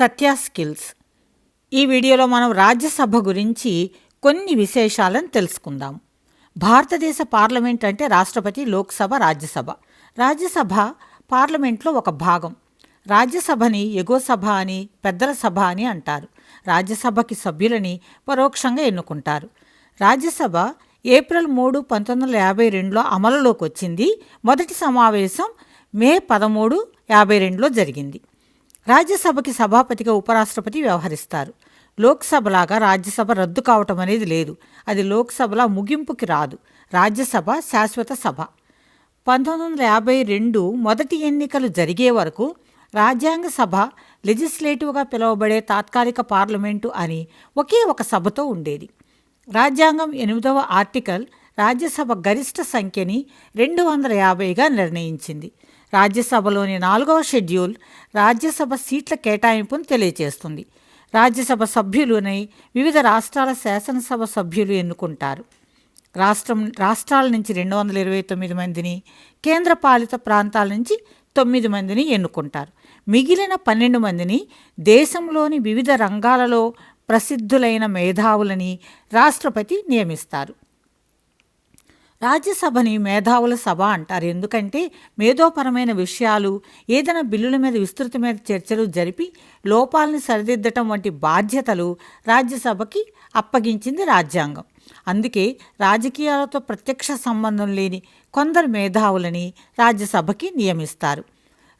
సత్య skills. ఈ వీడియోలో మనం రాజ్యసభ గురించి కొన్ని విశేషాలను తెలుసుకుందాం. భారతదేశ పార్లమెంట్ అంటే రాష్ట్రపతి లోక్సభ రాజ్యసభ. రాజ్యసభ పార్లమెంట్లో ఒక భాగం. రాజ్యసభని ఎగువ సభ అని పెద్దల సభ అని అంటారు. రాజ్యసభకి సభ్యులని పరోక్షంగా ఎన్నుకుంటారు. రాజ్యసభ ఏప్రిల్ మూడు పంతొమ్మిది వందల యాభై రెండులో అమలులోకి వచ్చింది. మొదటి సమావేశం మే పదమూడు యాభై రెండులో జరిగింది. రాజ్యసభకి సభాపతిగా ఉపరాష్ట్రపతి వ్యవహరిస్తారు. లోక్సభలాగా రాజ్యసభ రద్దు కావటం అనేది లేదు. అది లోక్సభలా ముగింపుకి రాదు. రాజ్యసభ శాశ్వత సభ. పంతొమ్మిది వందల యాభై రెండు మొదటి ఎన్నికలు జరిగే వరకు రాజ్యాంగ సభ లెజిస్లేటివ్గా పిలువబడే తాత్కాలిక పార్లమెంటు అని ఒకే ఒక సభతో ఉండేది. రాజ్యాంగం ఎనిమిదవ ఆర్టికల్ రాజ్యసభ గరిష్ట సంఖ్యని రెండు వందల యాభైగా నిర్ణయించింది. రాజ్యసభలోని నాలుగవ షెడ్యూల్ రాజ్యసభ సీట్ల కేటాయింపును తెలియజేస్తుంది రాజ్యసభ సభ్యులునై వివిధ రాష్ట్రాల శాసనసభ సభ్యులు ఎన్నుకుంటారు. రాష్ట్రం రాష్ట్రాల నుంచి రెండు వందల ఇరవై తొమ్మిది మందిని కేంద్రపాలిత ప్రాంతాల నుంచి తొమ్మిది మందిని ఎన్నుకుంటారు. మిగిలిన పన్నెండు మందిని దేశంలోని వివిధ రంగాలలో ప్రసిద్ధులైన మేధావులని రాష్ట్రపతి నియమిస్తారు. రాజ్యసభని మేధావుల సభ అంటారు. ఎందుకంటే మేధోపరమైన విషయాలు ఏదైనా బిల్లుల మీద విస్తృతమైన చర్చలు జరిపి లోపాలని సరిదిద్దటం వంటి బాధ్యతలు రాజ్యసభకి అప్పగించింది రాజ్యాంగం. అందుకే రాజకీయాలతో ప్రత్యక్ష సంబంధం లేని కొందరు మేధావులని రాజ్యసభకి నియమిస్తారు.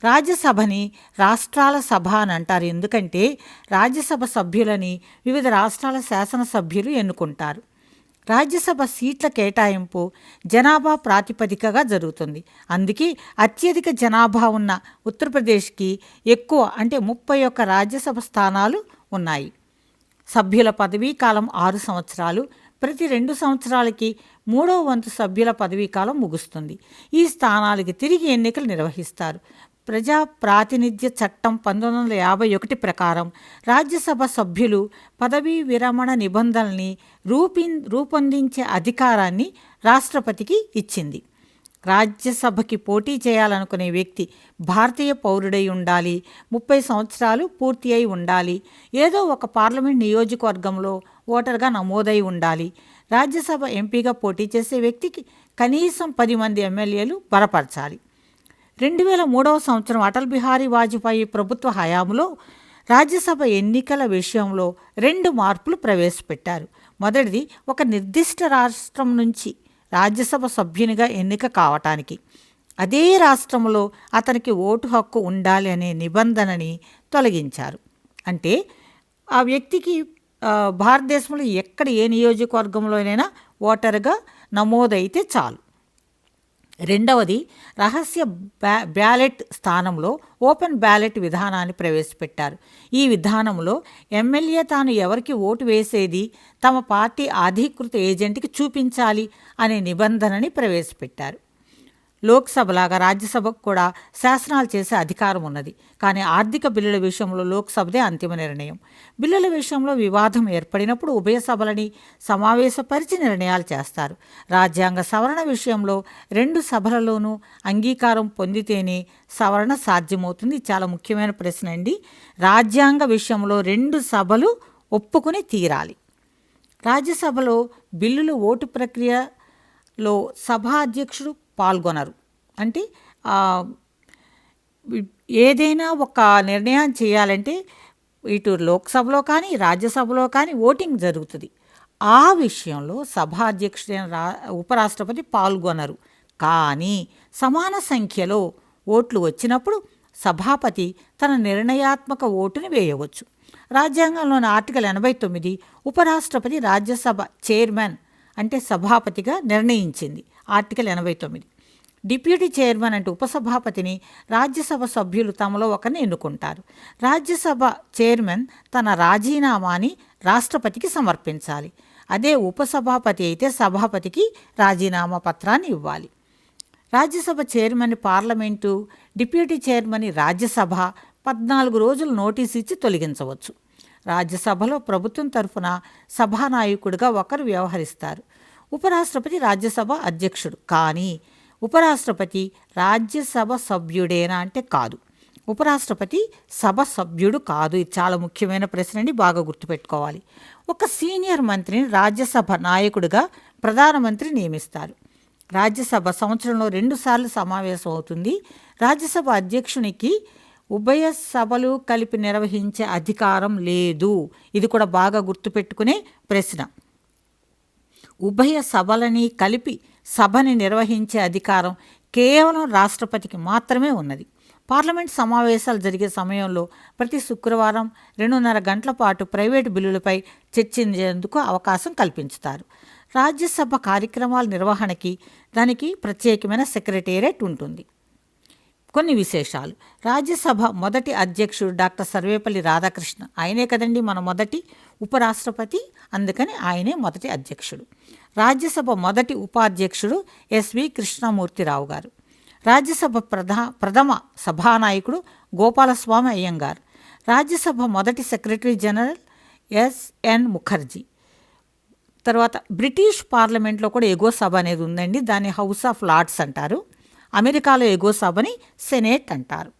రాజ్యసభని రాష్ట్రాల సభ అని అంటారు. ఎందుకంటే రాజ్యసభ సభ్యులని వివిధ రాష్ట్రాల శాసనసభ్యులు ఎన్నుకుంటారు. రాజ్యసభ సీట్ల కేటాయింపు జనాభా ప్రాతిపదికగా జరుగుతుంది. అందుకే అత్యధిక జనాభా ఉన్న ఉత్తరప్రదేశ్కి ఎక్కువ అంటే ముప్పై ఒక్క రాజ్యసభ స్థానాలు ఉన్నాయి. సభ్యుల పదవీ కాలం ఆరు సంవత్సరాలు. ప్రతి రెండు సంవత్సరాలకి మూడో వంతు సభ్యుల పదవీ కాలం ముగుస్తుంది. ఈ స్థానాలకి తిరిగి ఎన్నికలు నిర్వహిస్తారు. ప్రజా ప్రాతినిధ్య చట్టం పంతొమ్మిది వందల యాభై ఒకటి ప్రకారం రాజ్యసభ సభ్యులు పదవీ విరమణ నిబంధనల్ని రూపి రూపొందించే అధికారాన్ని రాష్ట్రపతికి ఇచ్చింది. రాజ్యసభకి పోటీ చేయాలనుకునే వ్యక్తి భారతీయ పౌరుడై ఉండాలి ముప్పై సంవత్సరాలు పూర్తి అయి ఉండాలి ఏదో ఒక పార్లమెంట్ నియోజకవర్గంలో ఓటర్గా నమోదై ఉండాలి. రాజ్యసభ ఎంపీగా పోటీ చేసే వ్యక్తికి కనీసం పది మంది ఎమ్మెల్యేలు బలపరచాలి. రెండు వేల మూడవ సంవత్సరం అటల్ బిహారీ వాజ్పేయి ప్రభుత్వ హయాంలో రాజ్యసభ ఎన్నికల విషయంలో రెండు మార్పులు ప్రవేశపెట్టారు. మొదటిది ఒక నిర్దిష్ట రాష్ట్రం నుంచి రాజ్యసభ సభ్యునిగా ఎన్నిక కావటానికి. అదే రాష్ట్రంలో అతనికి ఓటు హక్కు ఉండాలి అనే నిబంధనని తొలగించారు. అంటే ఆ వ్యక్తికి భారతదేశంలో ఎక్కడ ఏ నియోజకవర్గంలోనైనా ఓటరుగా నమోదైతే చాలు. రెండవది రహస్య బ్యా బ్యాలెట్ స్థానంలో ఓపెన్ బ్యాలెట్ విధానాన్ని ప్రవేశపెట్టారు. ఈ విధానంలో ఎమ్మెల్యే తాను ఎవరికి ఓటు వేసేది తమ పార్టీ అధీకృత ఏజెంట్కి చూపించాలి అనే నిబంధనని ప్రవేశపెట్టారు. లోక్సభలాగా రాజ్యసభకు కూడా శాసనాలు చేసే అధికారం ఉన్నది. కానీ ఆర్థిక బిల్లుల విషయంలో లోక్సభదే అంతిమ నిర్ణయం. బిల్లుల విషయంలో వివాదం ఏర్పడినప్పుడు ఉభయ సభలని సమావేశపరిచి నిర్ణయాలు చేస్తారు. రాజ్యాంగ సవరణ విషయంలో రెండు సభలలోనూ అంగీకారం పొందితేనే సవరణ సాధ్యమవుతుంది. చాలా ముఖ్యమైన ప్రశ్న అండి. రాజ్యాంగ విషయంలో రెండు సభలు ఒప్పుకుని తీరాలి. రాజ్యసభలో బిల్లుల ఓటు ప్రక్రియలో సభాధ్యక్షుడు పాల్గొనరు. అంటే ఏదైనా ఒక నిర్ణయం చేయాలంటే ఇటు లోక్సభలో కానీ రాజ్యసభలో కానీ ఓటింగ్ జరుగుతుంది. ఆ విషయంలో సభాధ్యక్షుడైన రా ఉపరాష్ట్రపతి పాల్గొనరు. కానీ సమాన సంఖ్యలో ఓట్లు వచ్చినప్పుడు సభాపతి తన నిర్ణయాత్మక ఓటుని వేయవచ్చు. రాజ్యాంగంలోని ఆర్టికల్ ఎనభై తొమ్మిది ఉపరాష్ట్రపతి రాజ్యసభ చైర్మన్ అంటే సభాపతిగా నిర్ణయించింది. ఆర్టికల్ ఎనభై తొమ్మిది. డిప్యూటీ చైర్మన్ అంటే ఉపసభాపతిని రాజ్యసభ సభ్యులు తమలో ఒకరిని ఎన్నుకుంటారు. రాజ్యసభ చైర్మన్ తన రాజీనామాని రాష్ట్రపతికి సమర్పించాలి. అదే ఉపసభాపతి అయితే సభాపతికి రాజీనామా పత్రాన్ని ఇవ్వాలి. Rajya Sabha chairman parliament deputy chairman Rajya Sabha పద్నాలుగు రోజులు నోటీస్ ఇచ్చి తొలగించవచ్చు. రాజ్యసభలో ప్రభుత్వం తరఫున సభానాయకుడిగా ఒకరు వ్యవహరిస్తారు. ఉపరాష్ట్రపతి రాజ్యసభ అధ్యక్షుడు. కానీ ఉపరాష్ట్రపతి రాజ్యసభ సభ్యుడేనా అంటే కాదు. ఉపరాష్ట్రపతి సభ సభ్యుడు కాదు. ఇది చాలా ముఖ్యమైన ప్రశ్న అండి బాగా గుర్తుపెట్టుకోవాలి. ఒక సీనియర్ మంత్రిని రాజ్యసభ నాయకుడిగా ప్రధానమంత్రి నియమిస్తారు. రాజ్యసభ సంవత్సరంలో రెండుసార్లు సమావేశం అవుతుంది. రాజ్యసభ అధ్యక్షునికి ఉభయ సభలు కలిపి నిర్వహించే అధికారం లేదు. ఇది కూడా బాగా గుర్తుపెట్టుకునే ప్రశ్న. ఉభయ సభలని కలిపి సభని నిర్వహించే అధికారం కేవలం రాష్ట్రపతికి మాత్రమే ఉన్నది. పార్లమెంట్ సమావేశాలు జరిగే సమయంలో ప్రతి శుక్రవారం రెండున్నర గంటల పాటు ప్రైవేటు బిల్లులపై చర్చించేందుకు అవకాశం కల్పించుతారు. రాజ్యసభ కార్యక్రమాల నిర్వహణకి దానికి ప్రత్యేకమైన సెక్రటేరియట్ ఉంటుంది. కొన్ని విశేషాలు. రాజ్యసభ మొదటి అధ్యక్షుడు డాక్టర్ సర్వేపల్లి రాధాకృష్ణ. ఆయనే కదండి మన మొదటి ఉపరాష్ట్రపతి అందుకని ఆయనే మొదటి అధ్యక్షుడు. రాజ్యసభ మొదటి ఉపాధ్యక్షుడు ఎస్వి కృష్ణమూర్తిరావు గారు. రాజ్యసభ ప్రధా ప్రథమ సభానాయకుడు గోపాలస్వామి అయ్యంగార్. రాజ్యసభ మొదటి సెక్రటరీ జనరల్ ఎస్ఎన్ ముఖర్జీ. తర్వాత బ్రిటిష్ పార్లమెంట్లో కూడా ఎగో సభ అనేది ఉందండి. దాన్ని హౌస్ ఆఫ్ లార్డ్స్ అంటారు. అమెరికాలో ఎగో సభని సెనేట్ అంటారు.